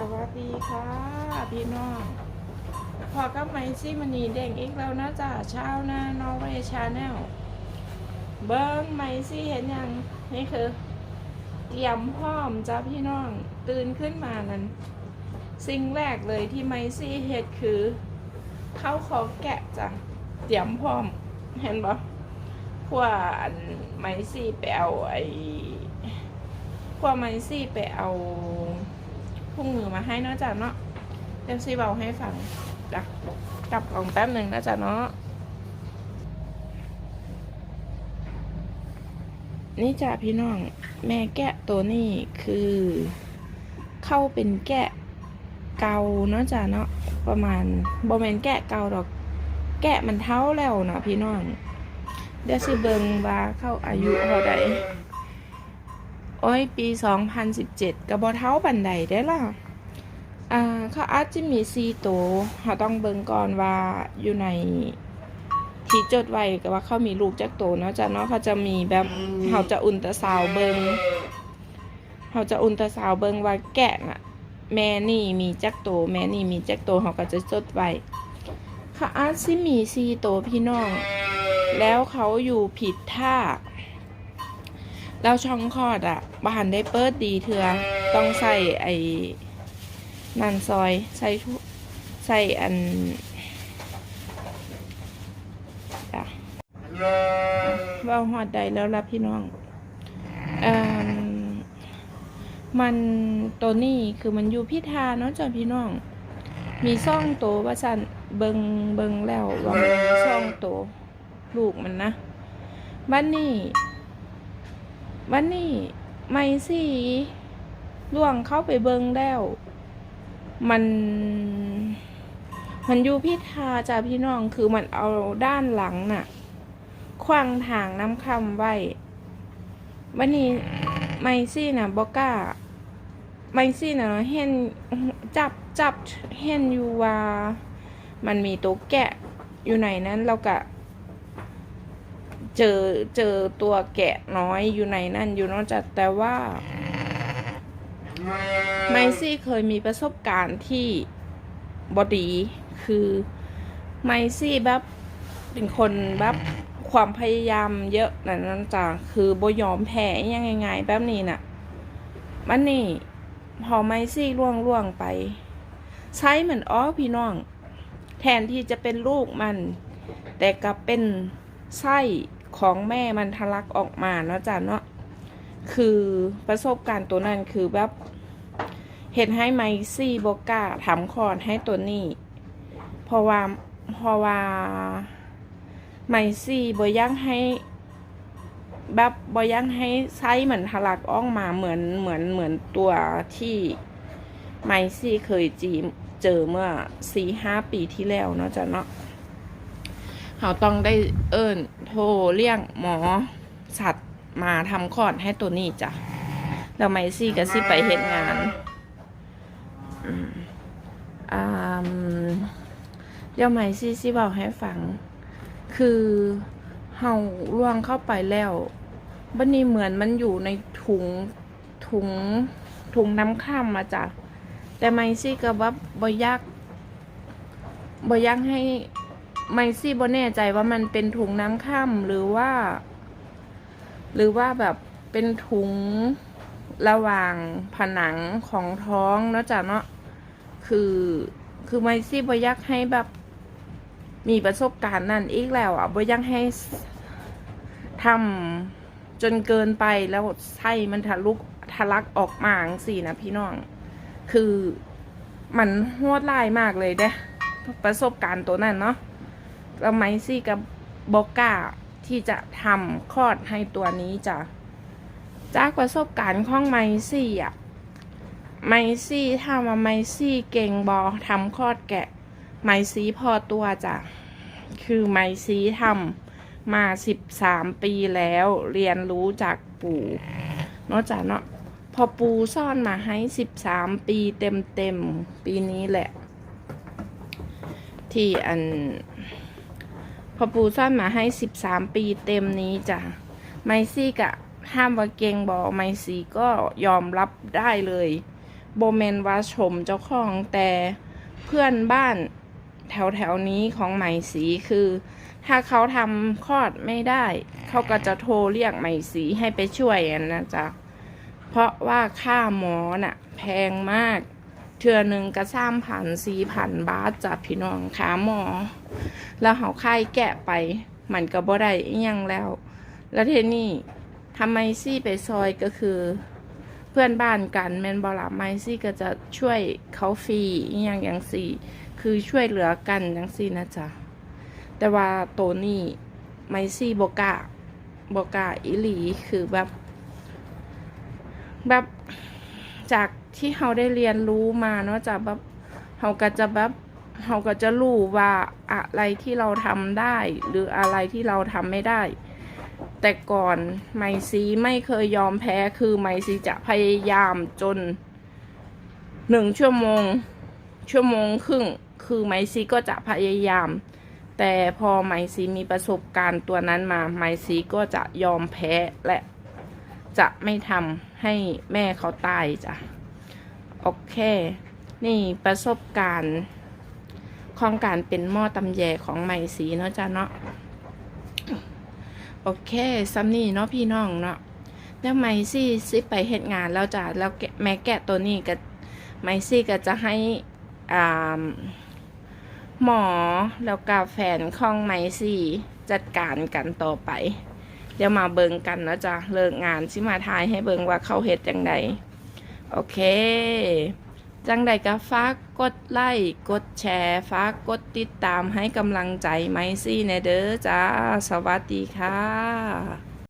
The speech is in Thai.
สวัสดีค่ะ พี่น้องพอกับไมซี่มันนีเด้งอีกแล้วนะจ๊ะเช้าน้านอร์เวย์ชาแนลเบิ้งไมซี่เห็นยังนี่คือเตรียมพร้อมจ้าพี่น้องตื่นขึ้นมานั้น สิ่งแรกเลยที่ไมซี่เฮ็ดคือเข้าขอแกะจ้ะเตรียมพร้อมเห็นปะพวกอันไมซี่ไปเอาไอ้พวกไมซี่ไปเอา พุงมือมาให้นะจ้ะเนาะเดี๋ยวซีเบาให้ฟังจ้ะกลับกล่องแป๊บหนึ่งนะจ๊ะเนาะนี่จ้ะพี่น้อง แม่แกะตัวนี้คือ เข้าเป็นแกะเกาเนาะจ้ะเนาะประมาณบอแมนแกะเกาดอก แกะมันเท่าแล้วเนาะพี่น้องเดี๋ยวสิเบิงว่าเข้าอายุเท่าใด โอ้ยปี2017กับบอเท้าบันไดได้ล่ะอ่าเขาอาจจะมีซีโตเขาต้องเบิงก่อนว่าอยู่ในที่จดไว้กับว่าเขามีลูกจักโตเนาะจ้ะเนาะเขาจะมีแบบเขาจะอุนตราซาวเบิงเขาจะอุนตราซาวเบิงว่าแกะน่ะ แม่นี่มีจักโต แม่นี่มีจักโตเขาก็จะจดไว้เขาอาจจะมีซีโตพี่น้อง แล้วเขาอยู่ผิดท่า แล้วช่องคลอดอะ่ะบานได้เปิดดีเถื่อต้องใส่ไอ้นันซอยใส่ใส่อันจ้ะเว่าหอดใดแล้วล่ะพี่น้องอ่มมันตัวนี้คือมันอยู่พิธาเนาะจ้ะพี่น้อง มีซ่องโตว่าสันเบิงเบิงแล้วว่ามันมีซ่องโตลูกมันนะวันนี้ วันนี้ไม่สิล่วงเข้าไปเบิงแล้ว มัน มันอยู่พิธาจ้าพี่น้องคือมันเอาด้านหลังน่ะขวางทางน้ำคำไว้วันนี้ไมซี่น่ะบอกล้าไมซี่น่ะเห็นจับจับเห็นอยู่ว่า มันมีตัวแกะอยู่ไหนนั้นเราก็ เจอเจอตัวแกะน้อยอยู่ในนั่นอยู่นอกจากแต่ว่าไมซี่เคยมีประสบการณ์ที่บอดีคือไมซี่แบบเป็นคนแบบความพยายามเยอะนั่นนั่นจ้ะคือบยอมแพ้ยังไงแบบนี้น่ะ มันนี่ พอไมซี่ล่วงล่วงไป ใช้เหมือนอ้อพี่น้อง แทนที่จะเป็นลูกมัน แต่กลับเป็นไส้ ของแม่มันทะลักออกมาเนาะจ้ะเนาะคือประสบการณ์ตัวนั้นคือแบบเห็นให้ไมซี่โบกล้าทำคอดให้ตัวนี้เพราะว่าเพราะว่าไมซี่บยังให้แบบบยังให้ไส้เหมือนทะลักออกมาเหมือนเหมือนเหมือนตัวที่ไมซี่เคยจีเจอเมื่อสี่ห้าปีที่แล้วเนาะจ้ะเนาะ เขาต้องได้เอิญโทรเรียกหมอสัตว์มาทำคลอดให้ตัวนี้จ้ะแล้วไมซี่ก็สิไปเฮ็ดงานอืมอ่าเดี๋ยวไมซี่สิบอกให้ฟัง คือเฮาล่วงเข้าไปแล้วบันนี้เหมือนมันอยู่ในถุงถุงถุงน้ำข้ามมาจ้ะแต่ไมซี่ก็ว่าบอยากบอยากให้ ไมซี่บ่แน่ใจว่ามันเป็นถุงน้ำข้ามหรือว่า หรือว่าแบบเป็นถุงระหว่างผนังของท้องเนาะจ้ะเนาะคือคือไมซี่บ่อยากให้แบบมีประสบการณ์นั่นอีกแล้วอะบ่อยากให้ทำจนเกินไปแล้วไส้มันทะลุทะลักออกมาสินะพี่น้อง คือมันโหดร้ายมากเลยเด้ประสบการณ์ตัวนั้นเนาะ แล้วไมซี่กับบอกก้าที่จะทำคลอดให้ตัวนี้จ้ะจากประสบการณ์ของไมซี่อะไมซี่ถ้ามาไมซี่เก่งบอทำคลอดแกะ ไมซี่พอตัวจ้ะคือไมซี่ทำมาสิบสามปีแล้วเรียนรู้จากปู่เนอกจากเนาะพอปูซ่อนมาให้สิบสามปีเต็มเต็มๆปีนี้แหละ ที่อัน พอปูซ่อนมาให้สิบสามปีเต็มนี้จ้ะไมซี่กะห้ามว่าเก่งบอไมซี่ก็ยอมรับได้เลยโบเมนว่าชมเจ้าของแต่เพื่อนบ้านแถวแถวนี้ของไหมสีคือ ถ้าเขาทำคลอดไม่ได้ เขาก็จะโทรเรียกไหมสีให้ไปช่วยนะจ๊ะ เพราะว่าค่าหมอน่ะ แพงมาก เทือหนึ่งก็สามพันสี่พันบาทจ้ะพี่น้องค่าหมอ แล้วเขาไข้แกะไป มันก็บ่ได้อีหยังแล้ว แล้วเทนี่ทำไมซี่ไปซอยก็คือ เพื่อนบ้านกันแมนบอลาไมซี่ก็จะช่วยเขาฟรีอย่างอย่างสี่คือช่วยเหลือกันอย่างสี่นะจ๊ะแต่ว่าโตนี่ไมซี่บกล้าบกล้าอิลีคือแบบแบบจากที่เขาได้เรียนรู้มาเนาะจากแบบเขาก็จะแบบ เขาก็จะรู้ว่าอะไรที่เราทำได้ หรืออะไรที่เราทำไม่ได้ แต่ก่อนไมซีไม่เคยยอมแพ้คือไมซีจะพยายามจนหนึ่งชั่วโมง ชั่วโมงครึ่ง คือไมซีก็จะพยายาม แต่พอไมซีมีประสบการณ์ตัวนั้นมาไมซีก็จะยอมแพ้และจะไม่ทำให้แม่เขาตายจ้ะ โอเค นี่ประสบการณ์ ของการเป็นหม้อตำแยของไมซีเนาะจ้ะเนาะโอเคซัมนี่เนาะพี่น้องเนาะแล้วไมซี่ซิไปเฮ็ดงานแล้วจ้ะแล้วแม่แกะตัวนี้ก็ไมซี่ก็จะให้อ่าหมอแล้วก็แฟนของไมซี่จัดการกันต่อไป เดี๋ยวมาเบิงกันนะจ๊ะเลิกงานสิมาทายให้เบิงว่าเขาเฮ็ดจังใดโอเค จังใดก็ฝากกดไลค์กดแชร์ฝากกดติดตามให้กำลังใจไมซี่เนเด้อจ้า สวัสดีค่ะ